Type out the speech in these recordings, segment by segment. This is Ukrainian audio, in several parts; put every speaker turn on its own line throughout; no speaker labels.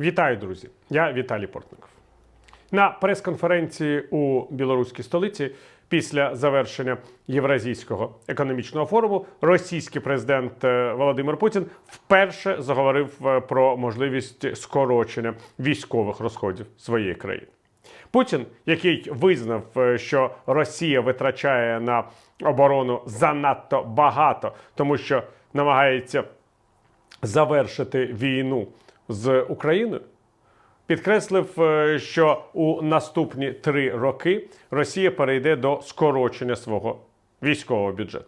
Вітаю, друзі! Я Віталій Портников. На прес-конференції у білоруській столиці після завершення Євразійського економічного форуму російський президент е, Володимир Путін вперше заговорив е, про можливість скорочення військових розходів своєї країни. Путін, який визнав, е, що Росія витрачає на оборону занадто багато, тому що намагається завершити війну з Україною, підкреслив, е, що у наступні три роки Росія перейде до скорочення свого військового бюджету.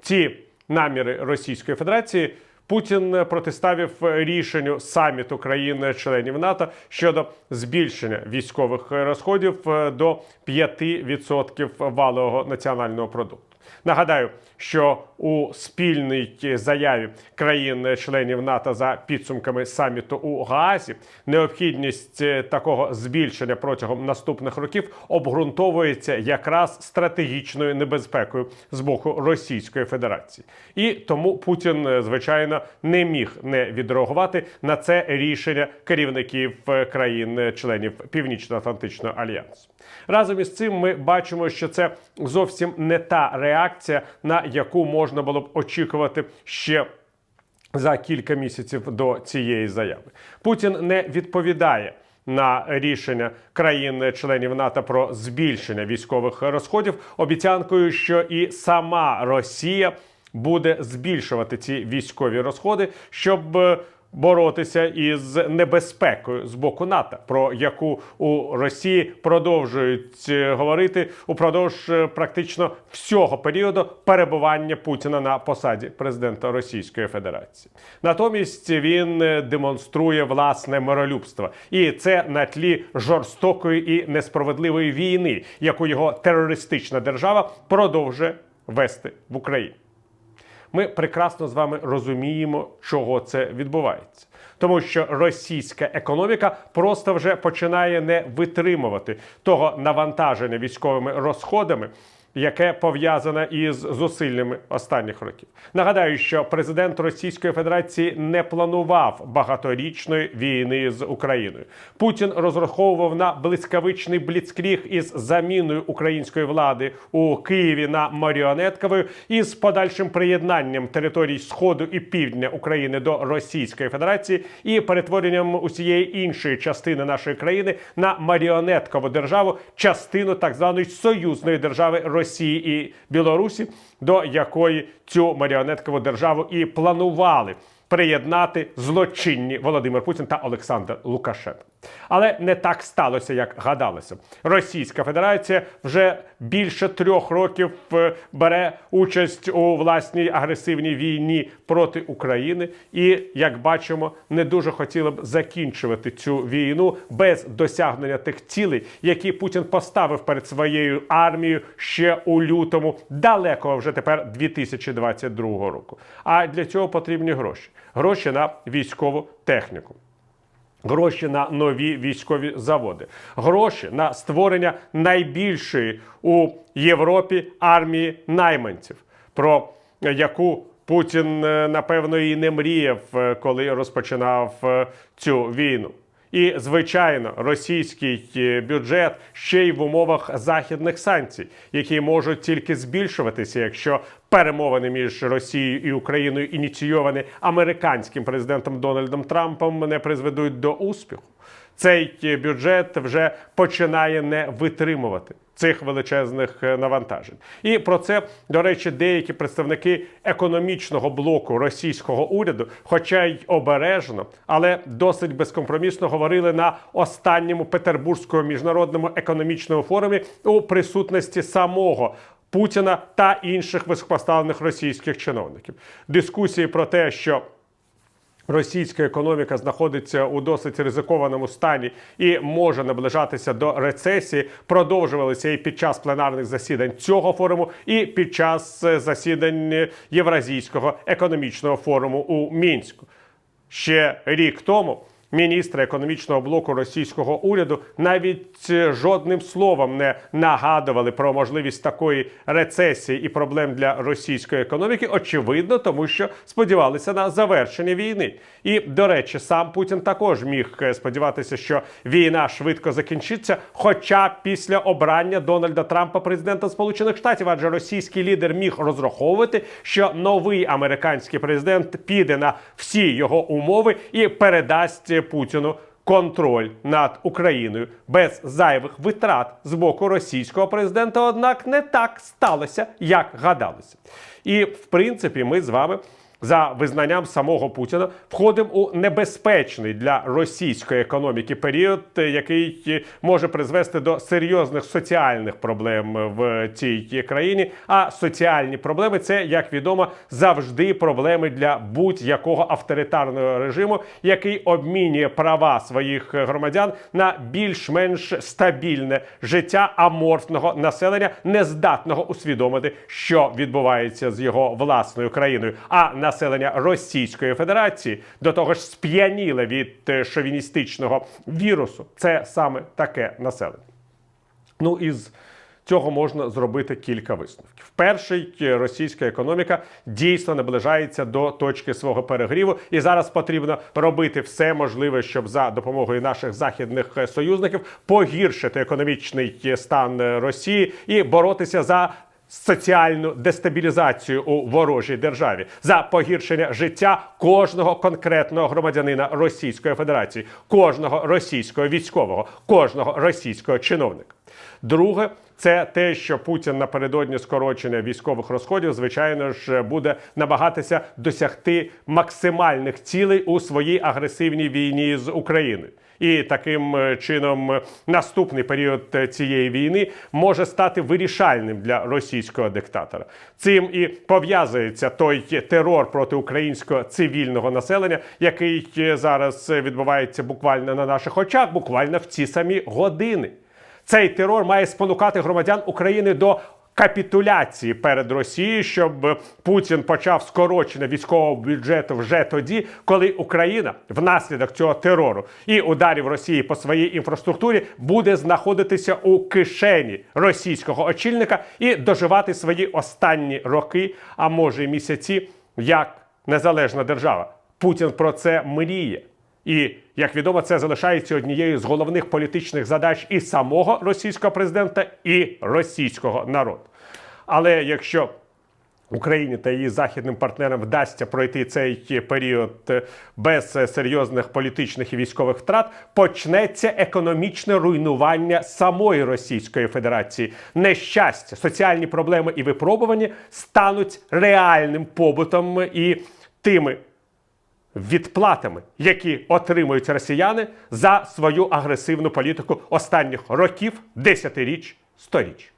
Ці наміри Російської Федерації Путін протиставив рішенню саміту країн-членів НАТО щодо збільшення військових розходів е, до 5% валового національного продукту. Нагадаю, що у спільній заяві країн-членів НАТО за підсумками саміту у Гаазі необхідність е, такого збільшення протягом наступних років обґрунтовується якраз стратегічною небезпекою з боку Російської Федерації, і тому Путін, е, звичайно, не міг не відреагувати на це рішення керівників е, країн-членів Північно-Атлантичного альянсу. Разом із цим ми бачимо, що це зовсім не та реакція, на яку можна було б очікувати ще. За кілька місяців до цієї заяви Путін не відповідає на рішення країн-членів НАТО про збільшення військових розходів обіцянкою, що і сама Росія буде збільшувати ці військові розходи, щоб е, боротися із небезпекою з боку НАТО, про яку у Росії продовжують е, говорити упродовж е, практично всього періоду перебування Путіна на посаді президента Російської Федерації. Натомість він е, демонструє власне миролюбство, і це на тлі жорстокої і несправедливої війни, яку його терористична держава продовжує вести в Україні. Ми прекрасно з вами розуміємо, чого це відбувається. Тому що російська економіка просто вже починає не витримувати того навантаження військовими розходами, яке пов'язане із зусиллями останніх років. Нагадаю, що президент Російської Федерації не планував багаторічної війни з Україною. Путін розраховував на блискавичний бліцкріг із заміною української влади у Києві на маріонетковою і з подальшим приєднанням територій Сходу і Півдня України до Російської Федерації і перетворенням усієї іншої частини нашої країни на маріонеткову державу, частину так званої союзної держави Росії і Білорусі, до якої цю маріонеткову державу і планували приєднати злочинні Володимир Путін та Олександр Лукашенко. Але не так сталося, як гадалося. Російська Федерація вже більше трьох років е, бере участь у власній агресивній війні проти України, і як бачимо, не дуже хотіла б закінчувати цю війну без досягнення тих цілей, які Путін поставив перед своєю армією ще у лютому, далекого вже тепер 2022 року. А для цього потрібні гроші: гроші на військову техніку. Гроші на нові військові заводи, гроші на створення найбільшої у Європі армії найманців, про яку Путін е, напевно і не мріяв, е, коли розпочинав е, цю війну. І, звичайно, російський е, бюджет ще й в умовах західних санкцій, які можуть тільки збільшуватися, якщо перемовини між Росією і Україною ініційовані американським президентом Дональдом Трампом не призведуть до успіху. Цей е, бюджет вже починає не витримувати цих величезних е, навантажень. І про це, до речі, деякі представники економічного блоку російського уряду, хоча й обережно, але досить безкомпромісно говорили на останньому Петербурзькому міжнародному економічному форумі у присутності самого. Путіна та інших високопоставлених російських чиновників дискусії про те, що Російська економіка знаходиться у досить ризикованому стані і може наближатися до рецесії. Продовжувалися і під час пленарних засідань цього форуму, і під час е, засідань Євразійського економічного форуму у Мінську. Ще рік тому міністри економічного блоку російського уряду навіть е, жодним словом не нагадували про можливість такої рецесії і проблем для російської економіки. Очевидно, тому що сподівалися на завершення війни. І до речі, сам Путін також міг е, сподіватися, що війна швидко закінчиться, хоча після обрання Дональда Трампа президентом Сполучених Штатів, адже російський лідер міг розраховувати, що новий американський президент піде на всі його умови і передасть Путіну. Контроль над Україною без зайвих витрат з боку російського президента, однак не так сталося, як гадалося. І в принципі, ми з вами за визнанням самого Путіна входимо у небезпечний для російської економіки період, е, який е, може призвести до серйозних соціальних проблем в цій країні. А соціальні проблеми це, як відомо, завжди проблеми для будь-якого авторитарного режиму, який обмінює права своїх громадян на більш-менш стабільне життя аморфного населення, нездатного усвідомити, що відбувається з його власною країною. А населення Російської Федерації до того ж сп'яніле від е, шовіністичного вірусу. Це саме таке населення. Ну із цього можна зробити кілька висновків. Перший е, російська економіка дійсно наближається до точки свого перегріву, і зараз потрібно робити все можливе, щоб за допомогою наших західних е, союзників погіршити економічний стан Росії і боротися за. Соціальну дестабілізацію у ворожій державі за погіршення життя кожного конкретного громадянина Російської Федерації, кожного російського військового, кожного російського чиновника. Друге, це те, що Путін напередодні скорочення військових розходів, звичайно ж, буде намагатися досягти максимальних цілей у своїй агресивній війні з Україною. І таким е, чином е, наступний період е, цієї війни може стати вирішальним для російського диктатора. Цим і пов'язується той терор проти українського цивільного населення, який зараз відбувається буквально на наших очах, буквально в ці самі години. Цей терор має спонукати громадян України до капітуляції перед Росією, щоб Путін почав скорочення військового бюджету вже тоді, коли Україна внаслідок цього терору і ударів Росії по своїй інфраструктурі буде знаходитися у кишені російського очільника і доживати свої останні роки, а може й місяці, як незалежна держава. Путін про це мріє. І як відомо, це залишається однією з головних політичних задач і самого російського президента, і російського народу. Але якщо Україні та її західним партнерам вдасться пройти цей період е, без е, серйозних політичних і військових втрат, почнеться економічне руйнування самої Російської Федерації. Нещастя, соціальні проблеми і випробування стануть реальним побутом і тими відплатами, які отримують росіяни за свою агресивну політику останніх років, десятиріч, сторіч.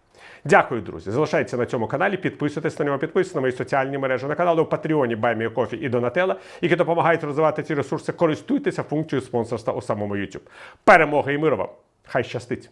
Дякую, друзі. Залишайтеся на цьому каналі, підписуйтесь на нього, підписуйтесь на мої соціальні мережі на канали у Патреоні, Баймі Кофі і Донателла, які допомагають розвивати ці ресурси. Користуйтеся функцією спонсорства у самому YouTube. Перемоги і миру вам! Хай щастить!